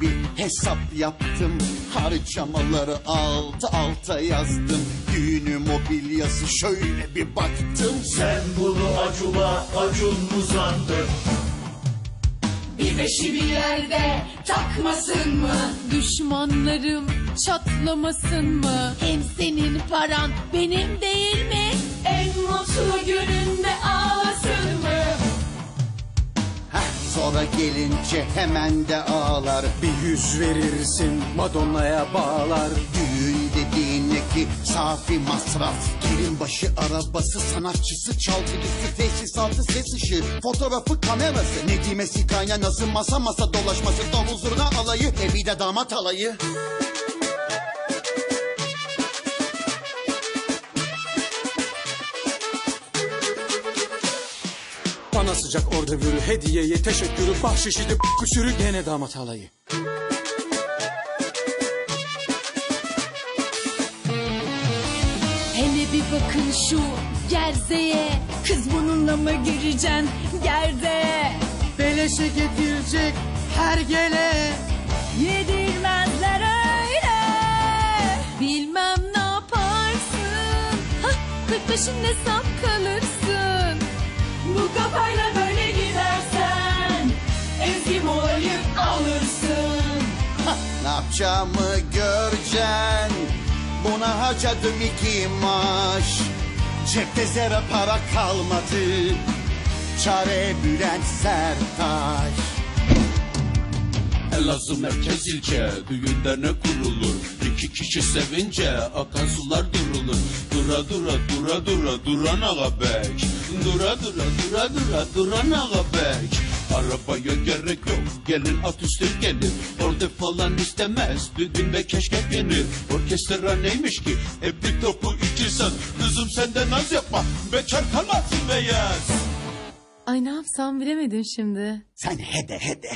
bir hesap yaptım Harcamaları altı alta yazdım Düğünü mobilyası şöyle bir baktım Sen bunu acula acun mu sandın? Bir beşi bir yerde takmasın mı? Düşmanlarım çatlamasın mı? Hem senin paran benim değil Sonra gelince hemen de ağlar. Bir yüz verirsin Madonna'ya bağlar. Düğün dediğin ne ki safi masraf. Gelin başı arabası sanatçısı çalgıcısı Tesisatı ses ışığı fotoğrafı kamerası. Nedimesi kaynanası masa masa dolaşması Davul zurna alayı e bir de damat alayı Bana sıcak orada vürü Hediyeye teşekkürü Bahşişidi küsürü Gene damat alayı Hele bir bakın şu gerzeye. Kız bununla mı gireceksin gerdeğe? Beleşe getirecek her gele Yedirmezler öyle. Bilmem ne yaparsın. Hah, kırk peşinde sap yapacağımı göreceksin Buna harcadım iki maaş. Cepte zerre para kalmadı Çare Bülent Sertaş. Elazığ merkez ilçe düğünde ne kurulur? İki kişi sevince akan sular durulur. Dura dura dura dura duran ağabek Dura dura dura dura duran ağabek Arabaya gerek yok. Gelin at üstü gelir. Orada falan istemez. Düğünde keşke yenir Orkestra neymiş ki? Hep bir topu iki sen Kızım senden naz yapma. Bekar kalmazsın beyaz Ay ne yapsam bilemedim şimdi. Sen hede hede